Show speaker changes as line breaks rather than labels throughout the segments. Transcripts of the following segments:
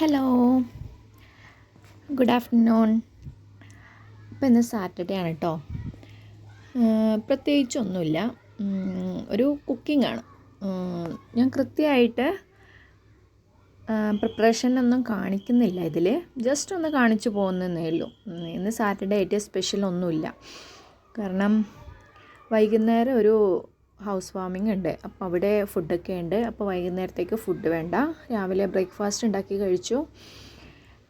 Hello good afternoon ഇപ്പം ഇന്ന് Saturday ആണ് കേട്ടോ പ്രത്യേകിച്ചൊന്നുമില്ല. ഒരു കുക്കിംഗ് ആണ്. ഞാൻ കൃത്യമായിട്ട് പ്രിപ്പറേഷനൊന്നും കാണിക്കുന്നില്ല ഇതിൽ ജസ്റ്റ് ഒന്ന് കാണിച്ചു പോകുന്നതേ ഉള്ളൂ. ഇന്ന് സാറ്റർഡേ ആയിട്ട് സ്പെഷ്യൽ ഒന്നുമില്ല. കാരണം വൈകുന്നേരം ഒരു ഹൗസ് വാമിംഗ് ഉണ്ട്. അപ്പോൾ അവിടെ ഫുഡൊക്കെ ഉണ്ട്. അപ്പോൾ വൈകുന്നേരത്തേക്ക് ഫുഡ് വേണ്ട. രാവിലെ ബ്രേക്ക്ഫാസ്റ്റ് ഉണ്ടാക്കി കഴിച്ചു.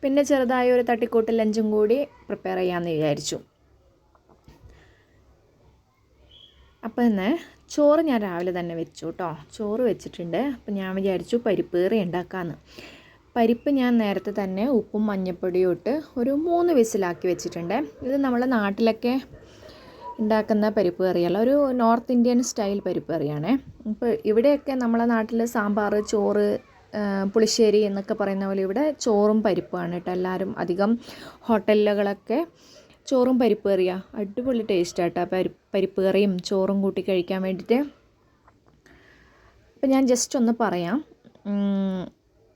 പിന്നെ ചെറുതായ ഒരു തട്ടിക്കൂട്ട് ലഞ്ചും കൂടി പ്രിപ്പയർ ചെയ്യാമെന്ന് വിചാരിച്ചു. അപ്പോൾ ഇന്ന് ചോറ് ഞാൻ രാവിലെ തന്നെ വെച്ചു കേട്ടോ ചോറ് വെച്ചിട്ടുണ്ട്. അപ്പോൾ ഞാൻ വിചാരിച്ചു പരിപ്പ് കറി ഉണ്ടാക്കാമെന്ന് പരിപ്പ് ഞാൻ നേരത്തെ തന്നെ ഉപ്പും മഞ്ഞൾപ്പൊടിയും ഇട്ട് ഒരു മൂന്ന് വിസിലാക്കി വെച്ചിട്ടുണ്ട്. ഇത് നമ്മളെ നാട്ടിലൊക്കെ ഉണ്ടാക്കുന്ന പരിപ്പ് കറിയല്ല ഒരു നോർത്ത് ഇന്ത്യൻ സ്റ്റൈൽ പരിപ്പ് കറിയാണേ. ഇപ്പോൾ ഇവിടെയൊക്കെ നമ്മളെ നാട്ടിൽ സാമ്പാർ ചോറ് പുളിശ്ശേരി എന്നൊക്കെ പറയുന്ന പോലെ ഇവിടെ ചോറും പരിപ്പുമാണ് കേട്ടോ. എല്ലാവരും അധികം ഹോട്ടലുകളൊക്കെ ചോറും പരിപ്പ് കറിയാണ് അടിപൊളി ടേസ്റ്റ് ആട്ടോ പരി പരിപ്പ് കറിയും ചോറും കൂട്ടി കഴിക്കാൻ വേണ്ടിയിട്ട്. അപ്പം ഞാൻ ജസ്റ്റ് ഒന്ന് പറയാം.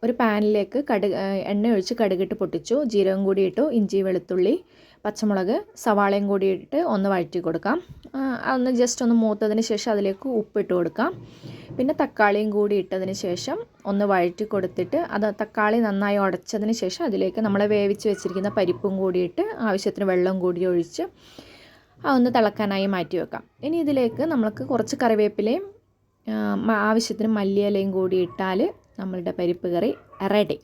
ഒരു പാനിലേക്ക് കടു എണ്ണ ഒഴിച്ച് കടുകിട്ട് പൊട്ടിച്ചു. ജീരകം കൂടി ഇട്ടു ഇഞ്ചി വെളുത്തുള്ളി പച്ചമുളക് സവാളയും കൂടി ഇട്ട് ഒന്ന് വഴറ്റി കൊടുക്കാം. അതൊന്ന് ജസ്റ്റ് ഒന്ന് മൂത്തതിന് ശേഷം അതിലേക്ക് ഉപ്പിട്ട് കൊടുക്കാം. പിന്നെ തക്കാളിയും കൂടി ഇട്ടതിന് ശേഷം ഒന്ന് വഴറ്റി കൊടുത്തിട്ട് അത് തക്കാളി നന്നായി ഉടച്ചതിന് ശേഷം അതിലേക്ക് നമ്മൾ വേവിച്ച് വെച്ചിരിക്കുന്ന പരിപ്പും കൂടിയിട്ട് ആവശ്യത്തിന് വെള്ളം കൂടി ഒഴിച്ച് അതൊന്ന് തിളക്കാനായി മാറ്റി വെക്കാം. ഇനി ഇതിലേക്ക് നമ്മൾക്ക് കുറച്ച് കറിവേപ്പിലയും ആവശ്യത്തിന് മല്ലിയിലയും കൂടി ഇട്ടാൽ നമ്മളുടെ പരിപ്പ് കറി റെഡി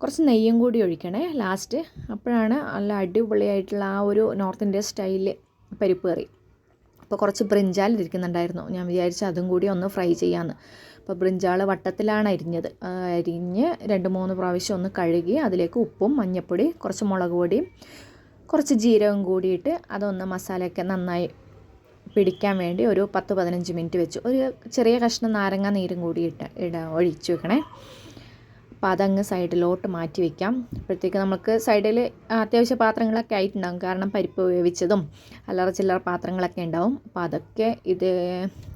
കുറച്ച് നെയ്യും കൂടി ഒഴിക്കണേ ലാസ്റ്റ് അപ്പോഴാണ് നല്ല അടിപൊളിയായിട്ടുള്ള ആ ഒരു നോർത്ത് ഇന്ത്യ സ്റ്റൈലിൽ പരിപ്പ് കറി. അപ്പോൾ കുറച്ച് ബ്രിഞ്ചാൽ ഇരിക്കുന്നുണ്ടായിരുന്നു. ഞാൻ വിചാരിച്ചു അതും കൂടി ഒന്ന് ഫ്രൈ ചെയ്യാമെന്ന് അപ്പോൾ ബ്രിഞ്ചാൾ വട്ടത്തിലാണ് അരിഞ്ഞത്. അരിഞ്ഞ് രണ്ട് മൂന്ന് പ്രാവശ്യം ഒന്ന് കഴുകി അതിലേക്ക് ഉപ്പും മഞ്ഞൾപ്പൊടി കുറച്ച് മുളക് പൊടിയും കുറച്ച് ജീരകം കൂടിയിട്ട് അതൊന്ന് മസാലയൊക്കെ നന്നായി പിടിക്കാൻ വേണ്ടി ഒരു പത്ത് പതിനഞ്ച് മിനിറ്റ് വെച്ചു. ഒരു ചെറിയ കഷ്ണം നാരങ്ങ നീരും കൂടി ഇട്ട് ഇട ഒഴിച്ചു വെക്കണേ. അപ്പോൾ അതങ്ങ് സൈഡിലോട്ട് മാറ്റി വയ്ക്കാം അപ്പോഴത്തേക്ക് നമുക്ക് സൈഡിൽ അത്യാവശ്യ പാത്രങ്ങളൊക്കെ ആയിട്ടുണ്ടാകും. കാരണം പരിപ്പ് വേവിച്ചതും അല്ലറ ചില്ലറ പാത്രങ്ങളൊക്കെ ഉണ്ടാവും. അപ്പോൾ അതൊക്കെ ഇത്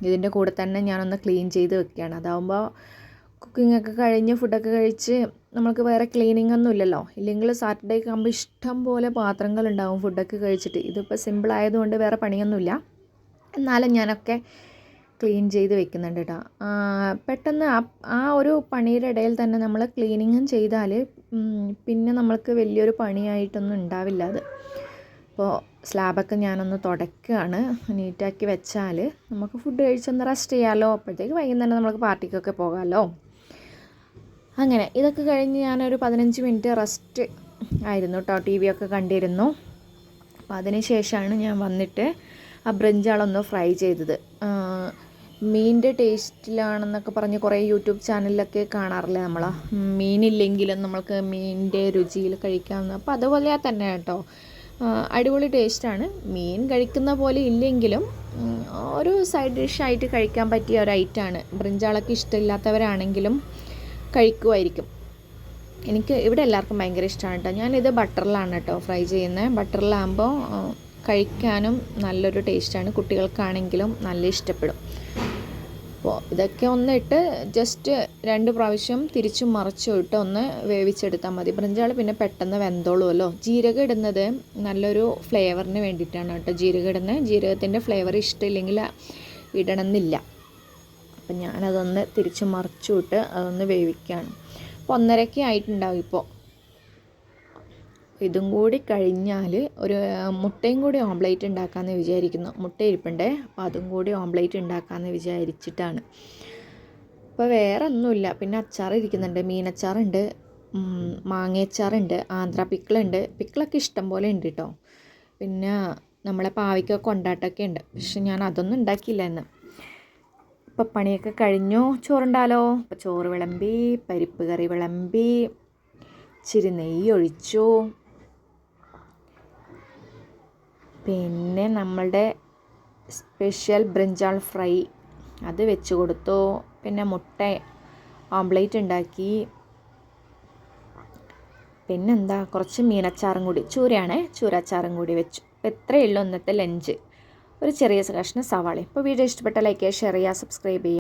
ഇതിന്റെ കൂടെ തന്നെ ഞാനൊന്ന് ക്ലീൻ ചെയ്ത് വെക്കുകയാണ്. അതാവുമ്പോൾ കുക്കിംഗ് ഒക്കെ കഴിഞ്ഞ് ഫുഡൊക്കെ കഴിച്ച് നമുക്ക് വേറെ ക്ലീനിങ് ഒന്നും ഇല്ലല്ലോ. ഇല്ലെങ്കിൽ സാറ്റർഡേ ഒക്കെ ആകുമ്പോൾ ഇഷ്ടം പോലെ പാത്രങ്ങളുണ്ടാവും ഫുഡൊക്കെ കഴിച്ചിട്ട്. ഇതിപ്പോൾ സിമ്പിൾ ആയതുകൊണ്ട് വേറെ പണിയൊന്നുമില്ല. എന്നാലും ഞാനൊക്കെ ക്ലീൻ ചെയ്ത് വെക്കുന്നുണ്ട് കേട്ടോ. പെട്ടെന്ന് ആ ഒരു പണിയുടെ ഇടയിൽ തന്നെ നമ്മൾ ക്ലീനിങ്ങും ചെയ്താൽ പിന്നെ നമ്മൾക്ക് വലിയൊരു പണിയായിട്ടൊന്നും ഉണ്ടാവില്ല അത്. അപ്പോൾ സ്ലാബൊക്കെ ഞാനൊന്ന് തുടക്കുകയാണ്. നീറ്റാക്കി വെച്ചാൽ നമുക്ക് ഫുഡ് കഴിച്ചൊന്ന് റെസ്റ്റ് ചെയ്യാമല്ലോ അപ്പോഴത്തേക്ക് വൈകുന്നേരം നമുക്ക് പാർട്ടിക്കൊക്കെ പോകാമല്ലോ അങ്ങനെ ഇതൊക്കെ കഴിഞ്ഞ് ഞാനൊരു പതിനഞ്ച് മിനിറ്റ് റെസ്റ്റ് ആയിരുന്നു കേട്ടോ. ടി വി ഒക്കെ കണ്ടിരുന്നു. അപ്പോൾ അതിന് ശേഷമാണ് ഞാൻ വന്നിട്ട് ആ ബ്രഞ്ചാണൊന്ന് ഫ്രൈ ചെയ്തത്. മീനിന്റെ ടേസ്റ്റിലാണെന്നൊക്കെ പറഞ്ഞ് കുറേ യൂട്യൂബ് ചാനലിലൊക്കെ കാണാറില്ല നമ്മൾ മീനില്ലെങ്കിലും നമ്മൾക്ക് മീനിന്റെ രുചിയിൽ കഴിക്കാവുന്ന അപ്പോൾ അതുപോലെ തന്നെ കേട്ടോ. അടിപൊളി ടേസ്റ്റാണ്. മീൻ കഴിക്കുന്ന പോലെ ഇല്ലെങ്കിലും ഒരു സൈഡ് ഡിഷായിട്ട് കഴിക്കാൻ പറ്റിയ ഒരു ഐറ്റമാണ് ബ്രിഞ്ചാളൊക്കെ ഇഷ്ടമില്ലാത്തവരാണെങ്കിലും കഴിക്കുമായിരിക്കും എനിക്ക് ഇവിടെ എല്ലാവർക്കും ഭയങ്കര ഇഷ്ടമാണ് കേട്ടോ. ഞാനിത് ബട്ടറിലാണ് കേട്ടോ ഫ്രൈ ചെയ്യുന്നത്. ബട്ടറിലാകുമ്പോൾ കഴിക്കാനും നല്ലൊരു ടേസ്റ്റാണ്. കുട്ടികൾക്കാണെങ്കിലും നല്ല ഇഷ്ടപ്പെടും. അപ്പോൾ ഇതൊക്കെ ഒന്നിട്ട് ജസ്റ്റ് രണ്ട് പ്രാവശ്യം തിരിച്ചും മറിച്ചു ഇട്ട് ഒന്ന് വേവിച്ചെടുത്താൽ മതി. ബ്രിഞ്ചാൾ പിന്നെ പെട്ടെന്ന് വെന്തോളുമല്ലോ ജീരകം ഇടുന്നത് നല്ലൊരു ഫ്ലേവറിന് വേണ്ടിയിട്ടാണ് കേട്ടോ. ജീരകം ഇടുന്നത്. ജീരകത്തിന്റെ ഫ്ലേവർ ഇഷ്ടമില്ലെങ്കിൽ ഇടണമെന്നില്ല. അപ്പം ഞാനതൊന്ന് തിരിച്ച് മറിച്ചു ഇട്ട് അതൊന്ന് വേവിക്കുകയാണ് അപ്പോൾ ഒന്നരയ്ക്ക് ആയിട്ടുണ്ടാവും ഇപ്പോൾ ഇതും കൂടി കഴിഞ്ഞാൽ ഒരു മുട്ടയും കൂടി ഓംലേറ്റ് ഉണ്ടാക്കാമെന്ന് വിചാരിക്കുന്നു. മുട്ട ഇരിപ്പുണ്ടേ അപ്പോൾ അതും കൂടി ഓംലേറ്റ് ഉണ്ടാക്കാമെന്ന് വിചാരിച്ചിട്ടാണ്. അപ്പോൾ വേറെ ഒന്നുമില്ല പിന്നെ അച്ചാർ ഇരിക്കുന്നുണ്ട് മീനച്ചാറുണ്ട് മാങ്ങയച്ചാറുണ്ട് ആന്ധ്ര പിക്കിളുണ്ട്. പിക്കിളൊക്കെ ഇഷ്ടം പോലെ ഉണ്ട് കേട്ടോ പിന്നെ നമ്മളെ പാവയ്ക്ക കൊണ്ടാട്ടമൊക്കെ ഉണ്ട്. പക്ഷെ ഞാൻ അതൊന്നും ഉണ്ടാക്കിയില്ല ഇന്ന്. ഇപ്പം പണിയൊക്കെ കഴിഞ്ഞു? ചോറുണ്ടാലോ? ഇപ്പം ചോറ് വിളമ്പി പരിപ്പ് കറി വിളമ്പി ഇച്ചിരി നെയ്യ് ഒഴിച്ചു. പിന്നെ നമ്മളുടെ സ്പെഷ്യൽ ബ്രിഞ്ചാൾ ഫ്രൈ അത് വെച്ച് കൊടുത്തു. പിന്നെ മുട്ട ഓംപ്ലേറ്റ് ഉണ്ടാക്കി. പിന്നെന്താ കുറച്ച് മീനച്ചാറും കൂടി ചൂരയാണേ ചൂരച്ചാറും കൂടി വെച്ചു. അപ്പോൾ ഇത്രയേ ഉള്ളൂ ഇന്നത്തെ ലഞ്ച് ഒരു ചെറിയ കഷ്ണം സവാള. ഇപ്പോൾ വീഡിയോ ഇഷ്ടപ്പെട്ട ലൈക്ക് ചെയ്യുക ഷെയർ ചെയ്യുക സബ്സ്ക്രൈബ് ചെയ്യുക.